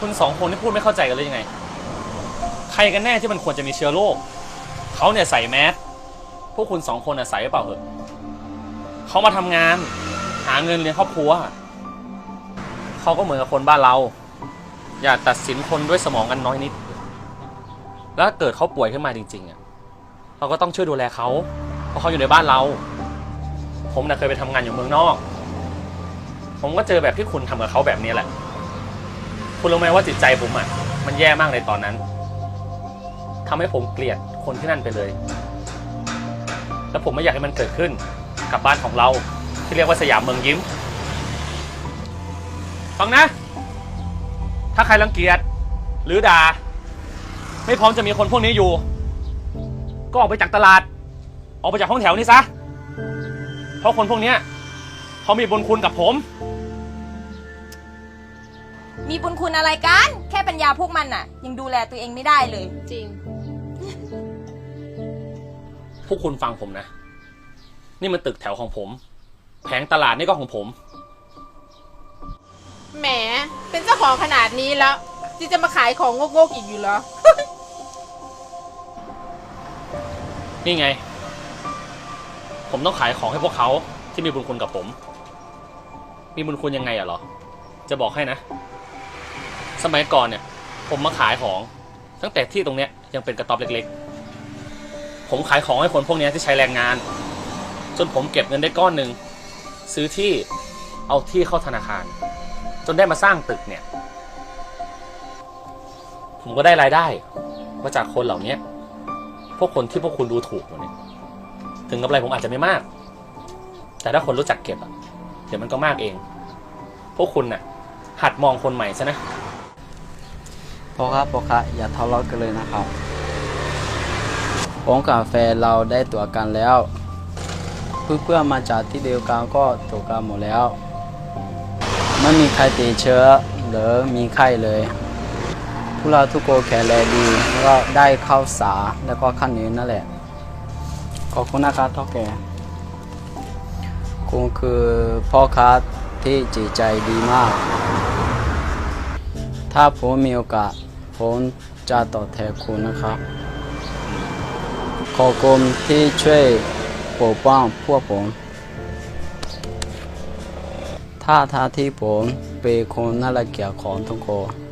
คุณสองคนที่พูดไม่เข้าใจกันเลยยังไง ใครกันแน่ที่มันควรจะมีเชื้อโรคเขาเนี่ยใส่แมสพวกคุณสองคนน่ะใส่หรือเปล่าเหอะเขามาทำงาน หาเงินเลี้ยงครอบครัวเขาก็เหมือนกับคนบ้านเรา อย่าตัดสินคนด้วยสมองกันน้อยนิด แล้วเกิดเขาป่วยขึ้นมาจริง ๆอะเราก็ต้องช่วยดูแลเขาเพราะเขาอยู่ในบ้านเรา ผมน่ะเคยไปทำงานอยู่เมืองนอก ผมก็เจอแบบที่คุณทำกับเขาแบบนี้แหละ คุณรู้ไหมว่าจิตใจผมอะมันแย่มากในตอนนั้นทำให้ผมเกลียดคนที่นั่นไปเลย แล้วผมไม่อยากให้มันเกิดขึ้นกับบ้านของเราที่เรียกว่าสยามเมืองยิ้มฟังนะ ถ้าใครรังเกียจหรือด่า ไม่พร้อมจะมีคนพวกนี้อยู่ ก็ออกไปจากตลาด ออกไปจากห้องแถวนี้ซะ เพราะคนพวกเนี้ยเขามีบุญคุณกับผม มีบุญคุณอะไรกัน แค่ปัญญาพวกมันน่ะ ยังดูแลตัวเองไม่ได้เลย จริง พวกคุณฟังผมนะ นี่มันตึกแถวของผม แผงตลาดนี่ก็ของผม แหม เป็นเจ้าของขนาดนี้แล้วที่จะมาขายของโงกๆอีกอยู่เหรอ นี่ไง ผมต้องขายของให้พวกเขาที่มีบุญคุณกับผม มีบุญคุณยังไงอะเหรอ จะบอกให้นะ สมัยก่อนเนี่ย ผมมาขายของ ตั้งแต่ที่ตรงเนี้ยยังเป็นกระต๊อบเล็กๆ ผมขายของให้คนพวกนี้ที่ใช้แรงงาน จนผมเก็บเงินได้ก้อนหนึ่งซื้อที่เอาที่เข้าธนาคาร จนได้มาสร้างตึกเนี่ย ผมก็ได้รายได้มาจากคนเหล่านี้พวกคนที่พวกคุณดูถูกเนี่ยถึงกำไรผมอาจจะไม่มาก แต่ถ้าคนรู้จักเก็บอะเดี๋ยวมันก็มากเอง พวกคุณน่ะ หัดมองคนใหม่ซะนะ พ่อครับพ่อครับอย่าทะเลาะกันเลยนะครับ ผมกับแฟนเราได้ตัวกันแล้ว เพื่อนเพื่อมาจากที่เดียวกันก็ตัวกันหมดแล้ว ไม่มีใครติดเชื้อหรือมีไข้เลย พวกเราทุกคนแข็งแรงดีแล้วก็ได้เข้าสาแล้วก็ขั้นนี้นั่นแหละ ขอบคุณนะครับท่อแกคุณคือพ่อค้าที่จิตใจดีมาก ถ้าผมมีโอกาส ผมจะตอบแทนคุณนะครับ ขอบคุณที่ช่วยปกป้องพวกผม ถ้าท่าที่ผมเป็นคนน่ารักเกียรของทุกคน